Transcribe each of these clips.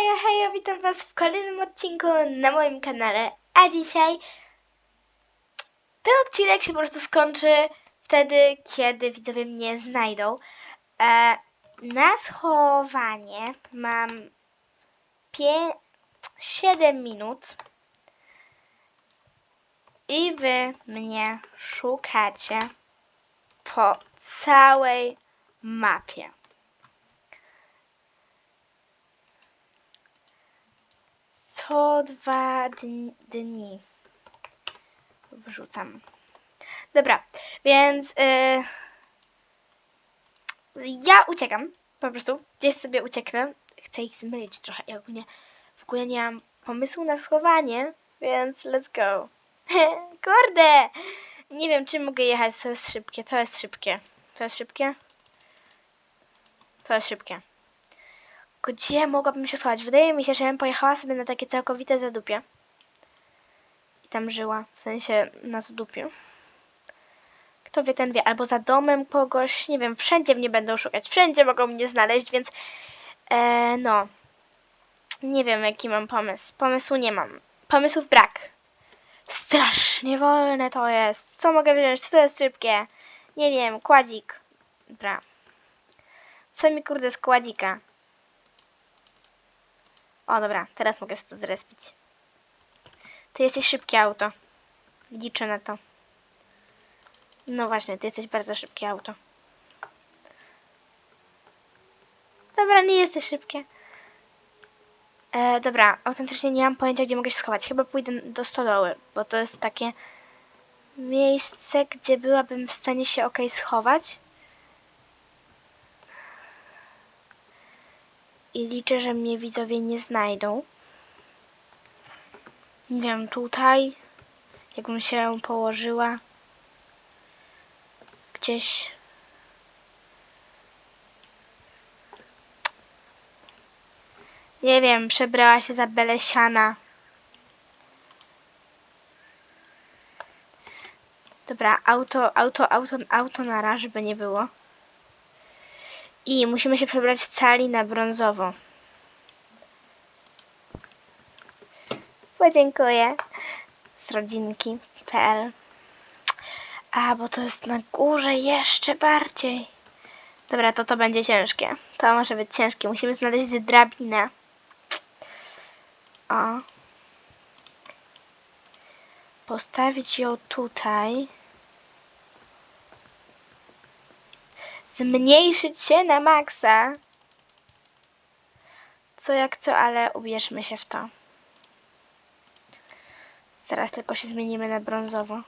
Hejo, hejo, witam was w kolejnym odcinku na moim kanale. A dzisiaj ten odcinek się po prostu skończy wtedy, kiedy widzowie mnie znajdą. E, na schowanie mam 7 minut i wy mnie szukacie po całej mapie. Co dwa dni wrzucam. Dobra, więc yy, ja uciekam. Po prostu gdzieś sobie ucieknę. Chcę ich zmylić trochę. Ja ogólnie w ogóle nie mam pomysłu na schowanie, więc let's go. Kurde! Nie wiem, czy mogę jechać. To jest szybkie. To jest szybkie. To jest szybkie. To jest szybkie. Gdzie mogłabym się schować? Wydaje mi się, że bym pojechała sobie na takie całkowite zadupie. I tam żyła. W sensie na zadupie. Kto wie, ten wie. Albo za domem kogoś. Nie wiem, wszędzie mnie będą szukać. Wszędzie mogą mnie znaleźć, więc e, no. Nie wiem, jaki mam pomysł. Pomysłu nie mam. Pomysłów brak. Strasznie wolne to jest. Co mogę wziąć? Co to jest szybkie? Nie wiem, kładzik. Dobra. Co mi kurde z kładzika? O, dobra, teraz mogę to zrespić. Ty jesteś szybkie auto. Liczę na to. No właśnie, ty jesteś bardzo szybkie auto. Dobra, nie jesteś szybkie. E, dobra, autentycznie nie mam pojęcia, gdzie mogę się schować. Chyba pójdę do stodoły, bo to jest takie miejsce, gdzie byłabym w stanie się ok schować. I liczę, że mnie widzowie nie znajdą. Nie wiem, tutaj, jakbym się położyła gdzieś. Nie wiem, przebrała się za Belesiana. Dobra, auto, auto, auto, auto na raz, żeby nie było. I musimy się przebrać cali na brązowo. Podziękuję. Z rodzinki.pl A, bo to jest na górze jeszcze bardziej. Dobra, to to będzie ciężkie. To może być ciężkie. Musimy znaleźć drabinę. O. Postawić ją tutaj. Zmniejszyć się na maksa. Co jak co, ale ubierzmy się w to. Zaraz tylko się zmienimy na brązowo.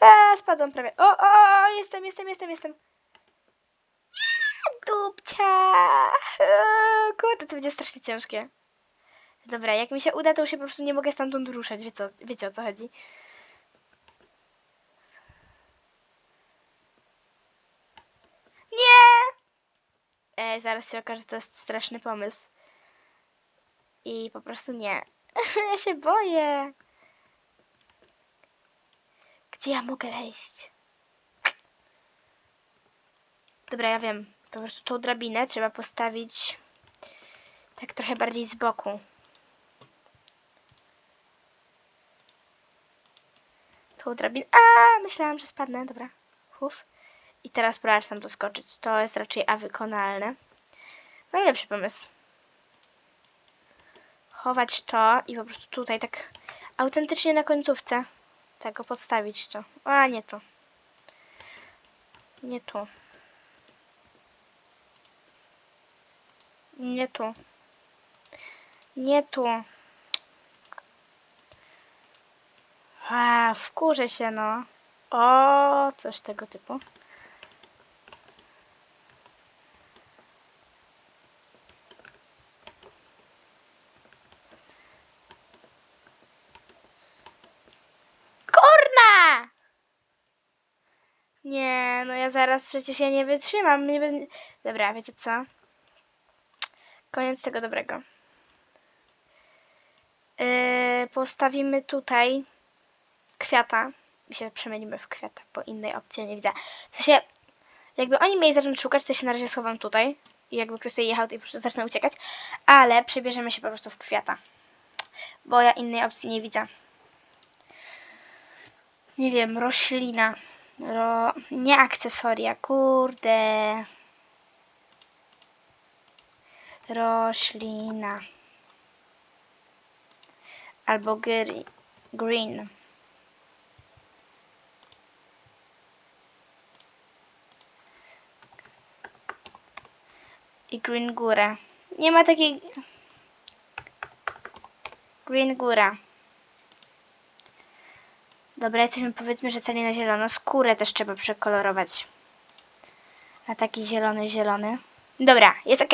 A, spadłam prawie. O, o, o, jestem, jestem, jestem, jestem. Dupcia! O, kurde, to będzie strasznie ciężkie. Dobra, jak mi się uda, to już się po prostu nie mogę stamtąd ruszać. Wiecie, wiecie o co chodzi. Ej, zaraz się okaże, że to jest straszny pomysł. I po prostu nie. ja się boję. Gdzie ja mogę wejść? Dobra, ja wiem. Po prostu tą drabinę trzeba postawić tak trochę bardziej z boku. Tą drabinę... A, myślałam, że spadnę. Dobra. Huf. I teraz próbować tam doskoczyć. To jest raczej a wykonalne. Najlepszy pomysł. Chować to i po prostu tutaj tak autentycznie na końcówce tego podstawić to. A, nie tu. Nie tu. Nie tu. Nie tu. A, wkurzę się, no. O, coś tego typu. Nie, no ja zaraz przecież ja nie wytrzymam. Nie. Dobra, wiecie co? Koniec tego dobrego. Yy, postawimy tutaj kwiata. I się przemienimy w kwiata, bo innej opcji nie widzę. W sensie, jakby oni mieli zacząć szukać, to się na razie schowam tutaj. i jakby ktoś tutaj jechał, to po prostu zacznę uciekać. Ale przebierzemy się po prostu w kwiata. Bo ja innej opcji nie widzę. Nie wiem, roślina. Ro... Nie akcesoria, kurde. Roślina. Albo gry... green. I green góra. Nie ma takiej... Green góra. Dobra, jesteśmy powiedzmy, że cali na zielono. Skórę też trzeba przekolorować. Na taki zielony, zielony. Dobra, jest ok.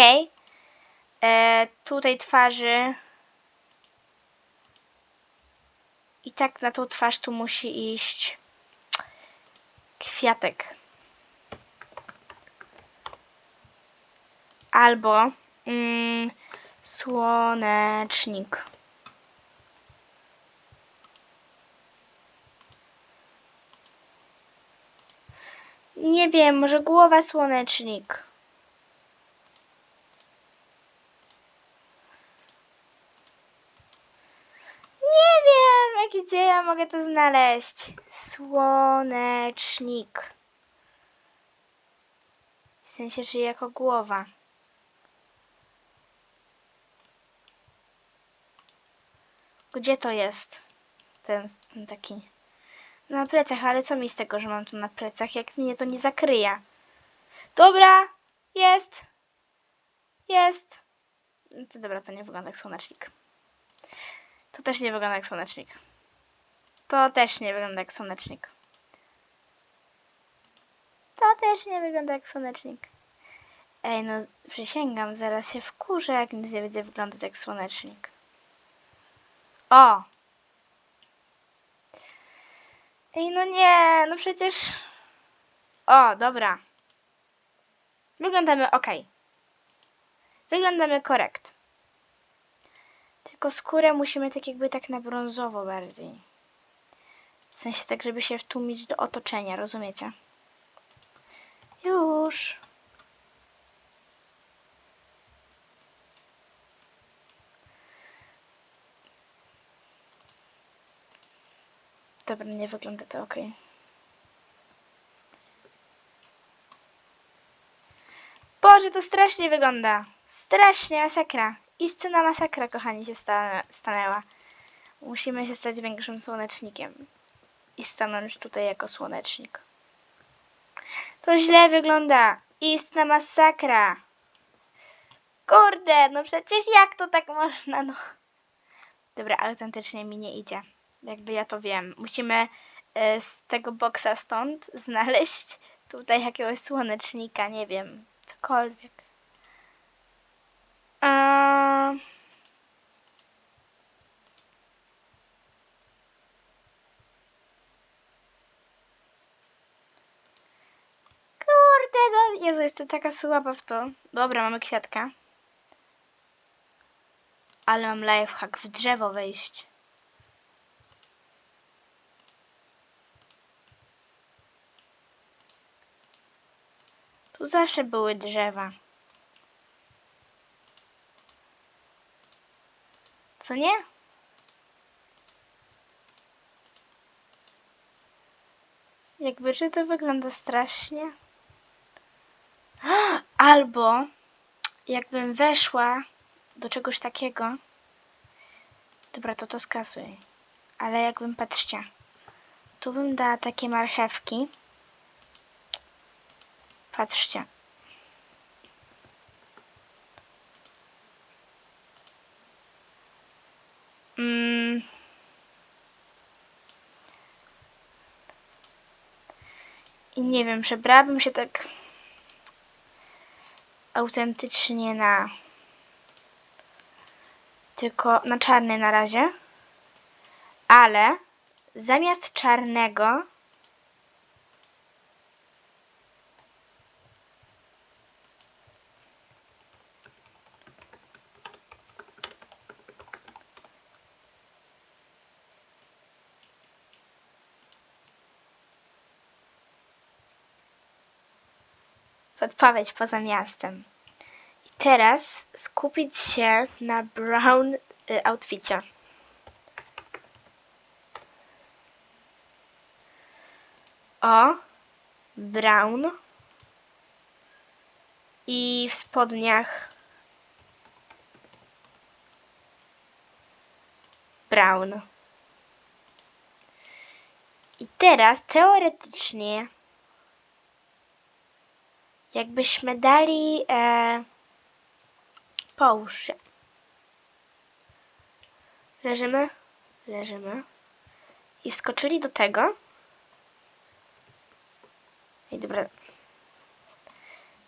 E, tutaj twarzy. I tak na tą twarz tu musi iść kwiatek. Albo mm, słonecznik. Nie wiem, może głowa słonecznik. Nie wiem, gdzie ja mogę to znaleźć. Słonecznik. W sensie, że jako głowa. Gdzie to jest? Ten, ten taki. Na plecach, ale co mi z tego, że mam to na plecach, jak mnie to nie zakryje? Dobra, jest. Jest. No To dobra, to nie wygląda jak słonecznik. To też nie wygląda jak słonecznik. To też nie wygląda jak słonecznik. To też nie wygląda jak słonecznik. Ej, no przysięgam, zaraz się wkurzę, jak nic nie będzie wyglądać jak słonecznik. O! Ej, no nie, no przecież... O, dobra. Wyglądamy ok. Wyglądamy korekt. Tylko skórę musimy tak jakby tak na brązowo bardziej. W sensie tak, żeby się wtłumić do otoczenia, rozumiecie? Już. Dobra, nie wygląda to ok. Boże, to strasznie wygląda. Strasznie, masakra. Istna masakra, kochani, się sta stanęła. Musimy się stać większym słonecznikiem. I stanąć tutaj jako słonecznik. To źle wygląda. Istna masakra. Kurde, no przecież jak to tak można, no. Dobra, autentycznie mi nie idzie. Jakby ja to wiem. Musimy e, z tego boksa stąd znaleźć tutaj jakiegoś słonecznika, nie wiem, cokolwiek. A... Kurde, no, Jezu, jestem taka słaba w to. Dobra, mamy kwiatka. Ale mam lifehack, w drzewo wejść. Tu zawsze były drzewa. Co nie? Jakby czy to wygląda strasznie? Albo jakbym weszła do czegoś takiego. Dobra, to to skasuj. Ale jakbym, patrzcie, tu bym dała takie marchewki. Patrzcie. Mm. I nie wiem, przebrałabym się tak autentycznie na tylko na czarny na razie, ale zamiast czarnego podpowiedź poza miastem. teraz skupić się na brown y, outficie. O, brown i w spodniach brown. I teraz teoretycznie jakbyśmy dali e, połóż się. Leżymy, leżymy i wskoczyli do tego. Ej, dobra.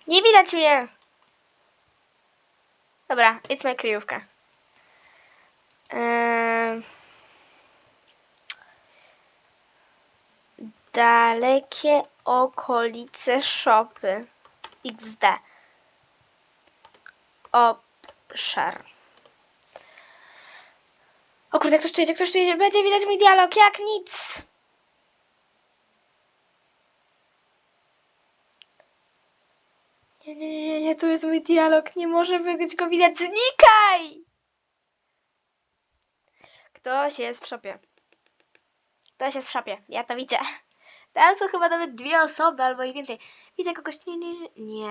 Nie widać mnie! Dobra, jest moja kryjówka. Eee, dalekie okolice szopy. XD. Obszar. O kurde, ktoś tu jedzie, ktoś tu jedzie. Będzie widać mój dialog, jak nic. Nie, nie, nie, nie, tu jest mój dialog. Nie może być go widać. Znikaj! Ktoś jest w szopie. Ktoś jest w szopie. Ja to widzę. Tam są chyba nawet dwie osoby albo i więcej. Widzę kogoś. Nie, nie, nie.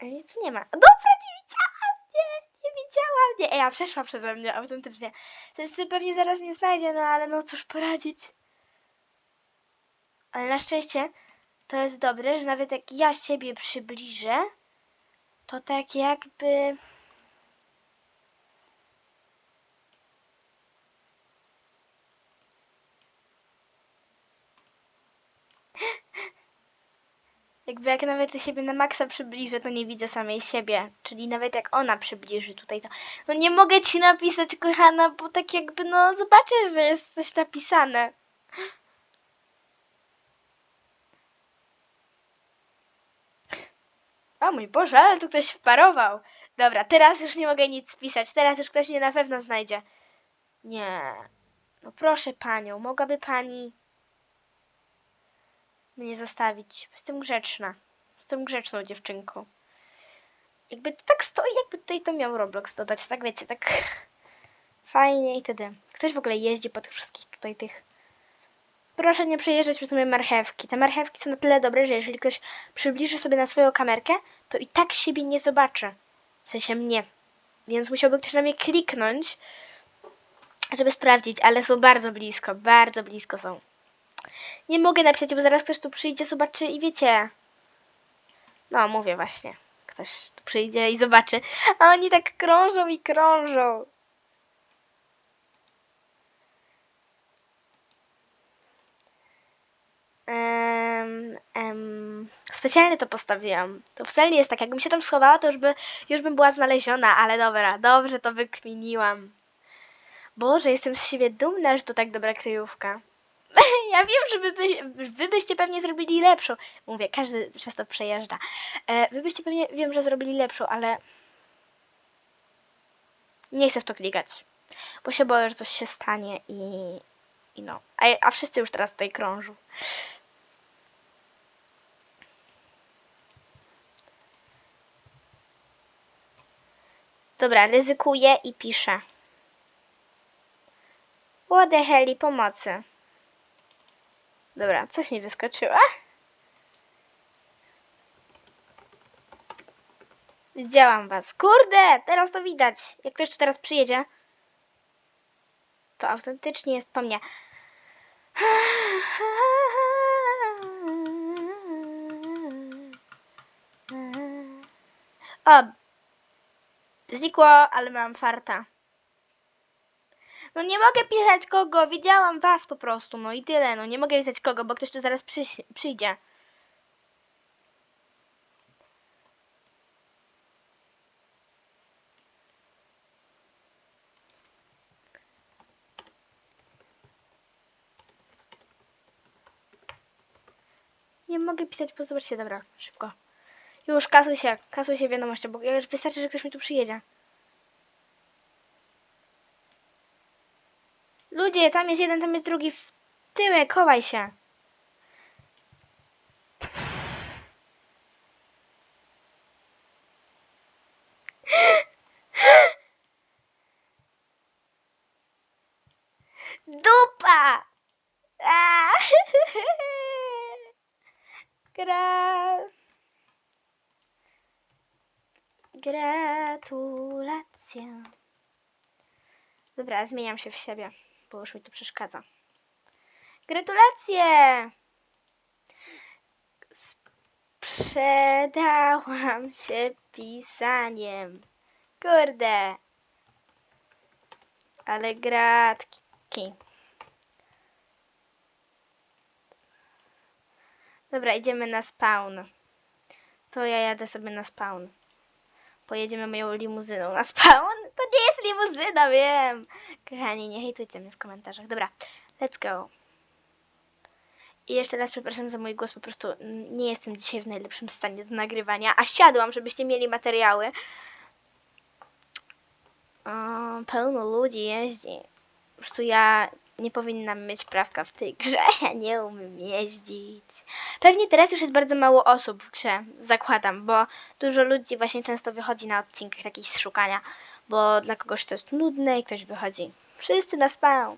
Tu nie ma. Dobra, nie widziałam mnie! Nie widziałam mnie! Ej, a przeszła przeze mnie autentycznie. Zresztą pewnie zaraz mnie znajdzie, no ale no cóż poradzić. Ale na szczęście to jest dobre, że nawet jak ja siebie przybliżę, to tak jakby... Jakby jak nawet siebie na maksa przybliżę, to nie widzę samej siebie. Czyli nawet jak ona przybliży tutaj, to no nie mogę ci napisać, kochana, bo tak jakby no zobaczysz, że jest coś napisane. O mój Boże, ale tu ktoś wparował. Dobra, teraz już nie mogę nic spisać. Teraz już ktoś mnie na pewno znajdzie. Nie. No proszę panią, mogłaby pani mnie zostawić. Jestem grzeczna. Jestem grzeczną dziewczynką. Jakby to tak stoi, jakby tutaj to miał Roblox dodać, tak wiecie, tak fajnie i wtedy. Ktoś w ogóle jeździ po tych wszystkich tutaj tych. Proszę nie przejeżdżać przez moje marchewki. Te marchewki są na tyle dobre, że jeżeli ktoś przybliży sobie na swoją kamerkę, to i tak siebie nie zobaczy. W sensie mnie. Więc musiałby ktoś na mnie kliknąć, żeby sprawdzić, ale są bardzo blisko, bardzo blisko są. Nie mogę napisać, bo zaraz ktoś tu przyjdzie, zobaczy i wiecie. No, mówię właśnie. Ktoś tu przyjdzie i zobaczy. A oni tak krążą i krążą. Em, em, specjalnie to postawiłam. To wcale nie jest tak. Jakbym się tam schowała, to już, by, już bym była znaleziona, ale dobra, dobrze to wykminiłam. Boże, jestem z siebie dumna, że to tak dobra kryjówka. Ja wiem, że wy, by, wy byście pewnie zrobili lepszą. Mówię, każdy przez to przejeżdża. E, wy byście pewnie, wiem, że zrobili lepszą, ale nie chcę w to klikać. Bo się boję, że coś się stanie i, i no. A, a wszyscy już teraz tutaj krążą. Dobra, ryzykuję i piszę. What the hell, pomocy. Dobra, coś mi wyskoczyło. Widziałam was. Kurde, teraz to widać. Jak ktoś tu teraz przyjedzie, to autentycznie jest po mnie. O, znikło, ale mam farta. No nie mogę pisać kogo, widziałam was po prostu, no i tyle, no nie mogę pisać kogo, bo ktoś tu zaraz przyś- przyjdzie. Nie mogę pisać, bo zobaczcie, dobra, szybko. Już, kasuj się, kasuj się wiadomości, bo już wystarczy, że ktoś mi tu przyjedzie. gdzie? Tam jest jeden, tam jest drugi. W tyłek, chowaj się. Dupa! Gra... Gratulacje. Dobra, zmieniam się w siebie bo już mi to przeszkadza. Gratulacje! Sprzedałam się pisaniem. Kurde. Ale gratki. Dobra, idziemy na spawn. To ja jadę sobie na spawn. Pojedziemy moją limuzyną na spawn. Nie jest limuzyna, wiem. Kochani, nie hejtujcie mnie w komentarzach. Dobra, let's go. I jeszcze raz przepraszam za mój głos, po prostu nie jestem dzisiaj w najlepszym stanie do nagrywania, a siadłam, żebyście mieli materiały. O, pełno ludzi jeździ. Po prostu ja nie powinnam mieć prawka w tej grze, ja nie umiem jeździć. Pewnie teraz już jest bardzo mało osób w grze, zakładam, bo dużo ludzi właśnie często wychodzi na odcinkach takich z szukania, bo dla kogoś to jest nudne i ktoś wychodzi. Wszyscy na spawn.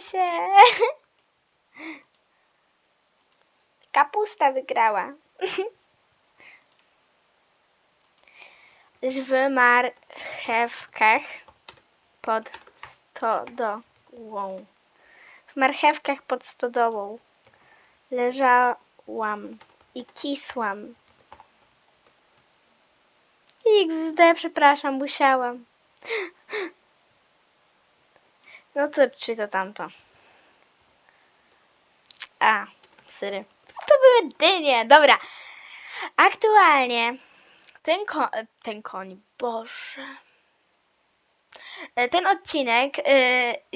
Się! Kapusta wygrała. W marchewkach pod stodołą. W marchewkach pod stodołą leżałam i kisłam. XD, przepraszam, musiałam. No to czy to tamto? A, syry. To były dynie, dobra. Aktualnie ten, ko ten koń, boże. E, Ten odcinek y,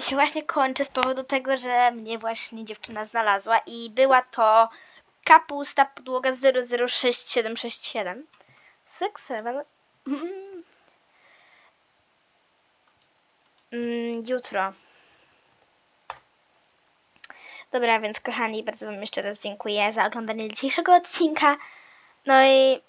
się właśnie kończy z powodu tego, że mnie właśnie dziewczyna znalazła i była to kapusta podłoga 006767. Six, seven. Mm, jutro. Dobra, więc kochani, bardzo Wam jeszcze raz dziękuję za oglądanie dzisiejszego odcinka. No i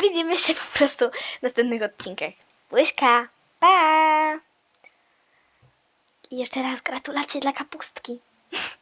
widzimy się po prostu w następnych odcinkach. Buźka, pa! I jeszcze raz gratulacje dla kapustki.